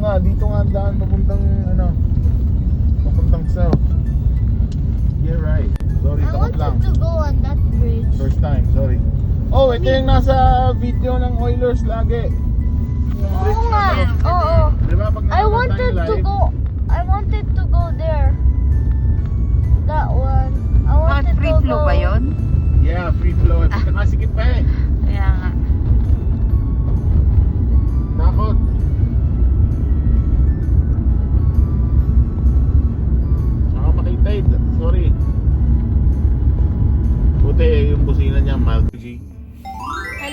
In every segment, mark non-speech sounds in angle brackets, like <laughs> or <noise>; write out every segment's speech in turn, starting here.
Nga. Dito nga ang daan papuntang, ano, papuntang south. You're right. Sorry, I takot lang. to go on that bridge. First time, sorry. Oh, ito yung nasa video ng Oilers lagi. Oo nga. Oo. Di ba pag I wanted tayo to live, go. I wanted to go there.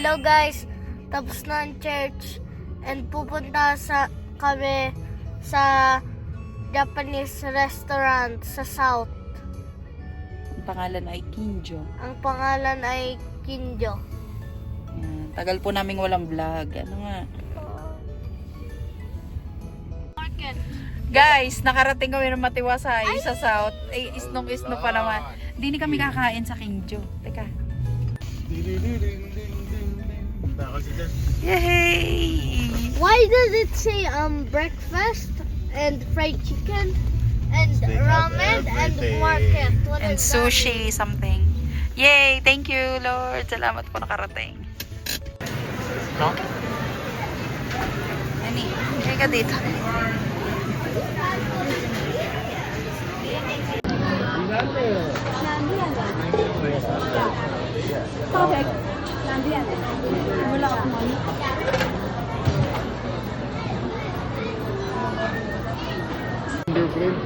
Hello guys. Tapos na ang church. And pupunta sa kami sa Japanese restaurant sa South. Ang pangalan ay Kinjo. Ang pangalan ay Kinjo. Ayan. Tagal po naming walang vlog. Ano nga? Market. Guys, nakarating kami ng Matiwasay sa South. Ay, isnong-isno pa naman. Hindi ni kami kakain sa Kinjo. Teka. Ding-ding-ding-ding-ding. Kasi dyan. Yay! Why does it say um breakfast and fried chicken and ramen and market? What And is that? sushi something. Yay! Thank you, Lord. Salamat po nakarating. No? Ani, hindi ka dito. Fingerprint.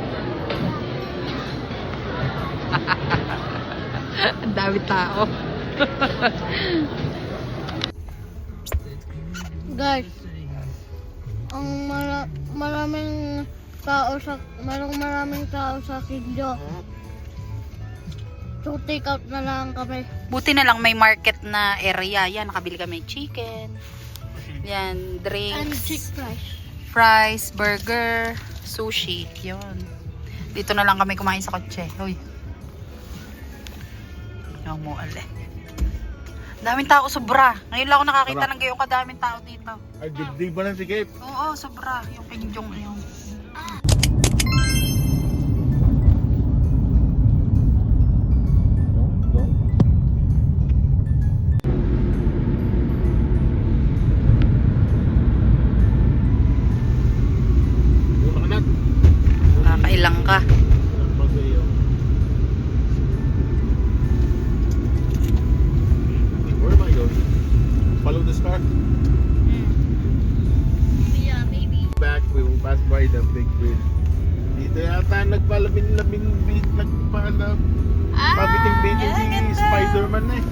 <laughs> Ang dami tao. Guys, ang mara maraming tao sa marang maraming tao sa Kinjo. So take out na lang kami. Buti na lang may market na area. Yan, nakabili kami chicken. Yan, And drinks. chick fries. fries, burger, sushi. Yun. Dito na lang kami kumain sa kotse. Uy. Yung mo, ale. Daming tao, sobra. Ngayon lang ako nakakita Sobra. ng gayong kadaming tao dito. Ay, dibdib ba ng sikip? Oo, sobra. Yung pinjong yung... No, Kakailang ka. Ang pag-iyo. Where am I going? Follow this car. Yeah, maybe. Back, we will pass by the big bridge. Dito yata nagpalamin-lamin, nagpala, Ah, pabiting-biting si Spider-Man na eh.